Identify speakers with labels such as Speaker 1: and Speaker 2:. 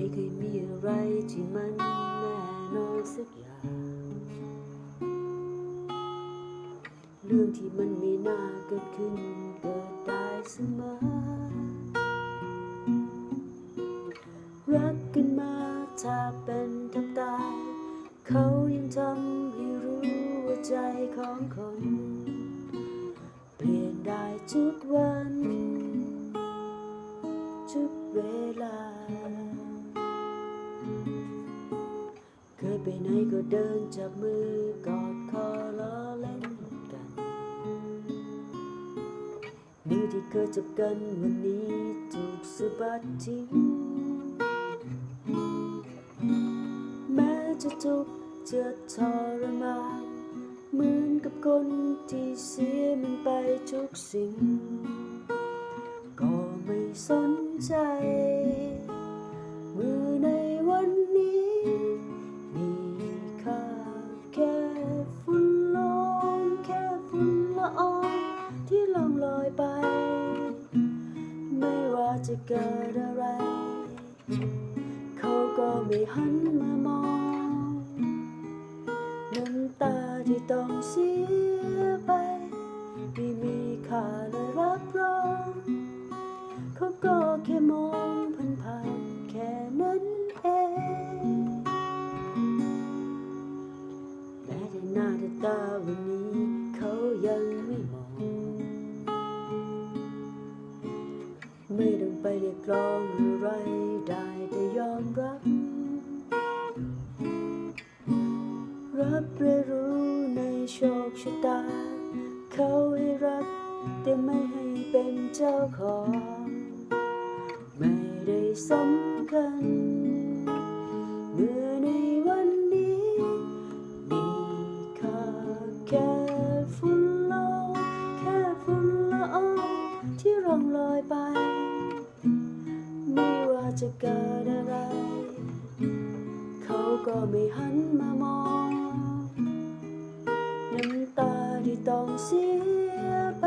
Speaker 1: ไม่เคยมีอะไรที่มันแน่นอนสักอย่างเรื่องที่มันไม่น่าเกิดขึ้นเกิดได้เสมอรักกันมาถ้าเป็นแทบตายเขายังทำให้รู้ว่าใจของคนเปลี่ยนได้ทุกวัน ทุกเวลา ยไปไหนก็เดินจับมือกอดคอล้อเล่นกันมือที่เคยจับกันวันนี้ถูกสะบัดทิ้งแม้จะทุกข์จะทรมานเหมือนกับคนที่เสียมันไปทุกสิ่ง ก็ไม่สนใจ จะเกิดอะไร เขาก็ไม่หันมามองน้ำตาที่ต้องเสียไปไม่มีค่าเลยรับรองเขาก็แค่มองผ่านๆแค่นั้นเองแม้แต่หน้าตาวันนี้เขายัง ไม่ต้องไปเรียกร้องอะไรได้แต่ยอมรับ รับและรู้ในโชคชะตา เขาให้รัก แต่ไม่ให้เป็นเจ้าของ ไม่ได้สำคัญเมื่อ จะเกิดอะไร เขาก็ไม่หันมามอง น้ำตาที่ต้องเสียไป